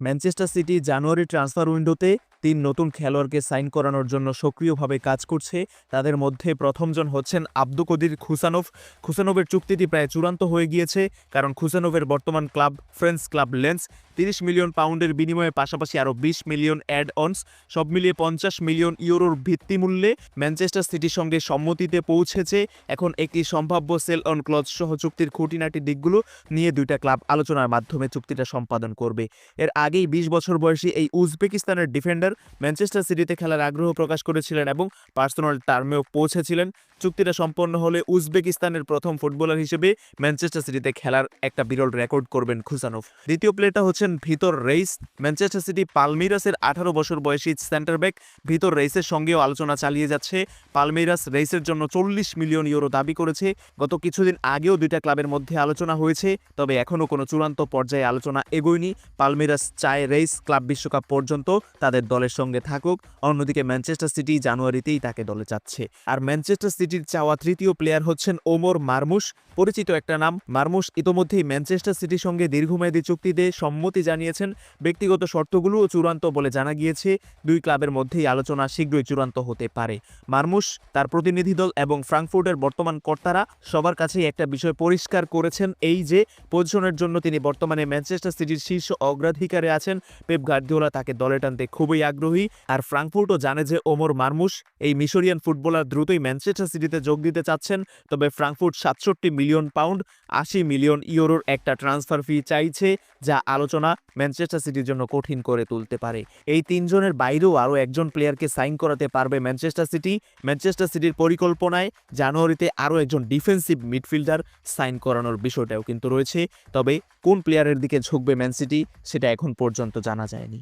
Manchester city জানুয়ারি transfer উইন্ডোতে তিন নতুন খেলোয়াড়কে সাইন করানোর জন্য সক্রিয়ভাবে কাজ করছে। তাদের মধ্যে প্রথমজন হচ্ছেন আব্দু কদির খুসানোভ। খুসানোভের চুক্তিটি প্রায় চূড়ান্ত হয়ে গিয়েছে, কারণ খুসানোভের বর্তমান ক্লাব ফ্রেন্স ক্লাব লেন্স তিরিশ মিলিয়ন পাউন্ডের বিনিময়ে পাশাপাশি আরও বিশ মিলিয়ন অ্যাড অনস সব মিলিয়ে পঞ্চাশ মিলিয়ন ইউরোর ভিত্তিমূল্যে ম্যানচেস্টার সিটির সঙ্গে সম্মতিতে পৌঁছেছে। এখন একটি সম্ভাব্য সেল অন ক্লজ সহ চুক্তির খুঁটিনাটি দিকগুলো নিয়ে দুইটা ক্লাব আলোচনার মাধ্যমে চুক্তিটা সম্পাদন করবে। এর আগেই বিশ বছর বয়সী এই উজবেকিস্তানের ডিফেন্ডার ম্যানচেস্টার সিটিতে খেলার আগ্রহ প্রকাশ করেছিলেন এবং পার্সোনাল টার্মেও পৌঁছেছিলেন। চুক্তিটা সম্পন্ন হলে উজবেকিস্তানের প্রথম ফুটবলার হিসেবে ম্যানচেস্টার সিটিতে খেলার একটা বিরল রেকর্ড করবেন খুসানোভ দ্বিতীয় প্লেটা হচ্ছেন ভিতর রেইস। ম্যানচেস্টার সিটি পালমিরাসের আঠারো বছর বয়সী সেন্টার ব্যাক ভিতর রেইসের সঙ্গেও আলোচনা চালিয়ে যাচ্ছে। পালমিরাস রেইসের জন্য চল্লিশ মিলিয়ন ইউরো দাবি করেছে। গত কিছুদিন আগেও দুইটা ক্লাবের মধ্যে আলোচনা হয়েছে, তবে এখনও কোনো চূড়ান্ত পর্যায়ে আলোচনা এগোয়নি। পালমিরাস চায় রেইস ক্লাব বিশ্বকাপ পর্যন্ত তাদের দলের সঙ্গে থাকুক, অন্যদিকে ম্যানচেস্টার সিটি জানুয়ারিতেই তাকে দলে চাচ্ছে আর ম্যানচেস্টার সিটির চাওয়া তৃতীয় প্লেয়ার হচ্ছেন ওমর মারমুশ। পরিচিত একটা নাম, মারমুশ ইতোমধ্যেই ম্যানচেস্টার সিটির সঙ্গে দীর্ঘমেয়াদী চুক্তিতে সম্মতি জানিয়েছেন। ব্যক্তিগত শর্তগুলোও চূড়ান্ত বলে জানা গিয়েছে। দুই ক্লাবের মধ্যেই আলোচনা শীঘ্রই চূড়ান্ত হতে পারে। মারমুশ তার প্রতিনিধি দল এবং ফ্রাঙ্কফুর্টের বর্তমান কর্তারা সবার কাছেই একটা বিষয় পরিষ্কার করেছেন, এই যে পজিশনের জন্য তিনি বর্তমানে ম্যানচেস্টার সিটির শীর্ষ অগ্রাধিকারে আছেন। পেপ গার্দিওলা তাকে দলে টানতে খুবই আগ্রহী। আর ফ্রাঙ্কফুর্টও জানে যে ওমর মারমুশ, এই মিশরিয়ান ফুটবলার দ্রুতই ম্যানচেস্টার সিটিতে যোগ দিতে চাচ্ছেন, তবে ফ্রাঙ্কফুর্ট সাতষট্টি মিলিয়ন পাউন্ড, আশি মিলিয়ন ইউরোর একটা ট্রান্সফার ফি চাইছে, যা আলোচনা ম্যানচেস্টার সিটির জন্য কঠিন করে তুলতে পারে। এই তিনজনের বাইরেও আরও একজন প্লেয়ারকে সাইন করাতে পারবে ম্যানচেস্টার সিটি। ম্যানচেস্টার সিটির পরিকল্পনায় জানুয়ারিতে আরও একজন ডিফেন্সিভ মিডফিল্ডার সাইন করানোর বিষয়টাও কিন্তু রয়েছে, তবে কোন প্লেয়ারের দিকে ঝুঁকবে ম্যান সিটি, সেটা এখন পর্যন্ত জানা যায়নি।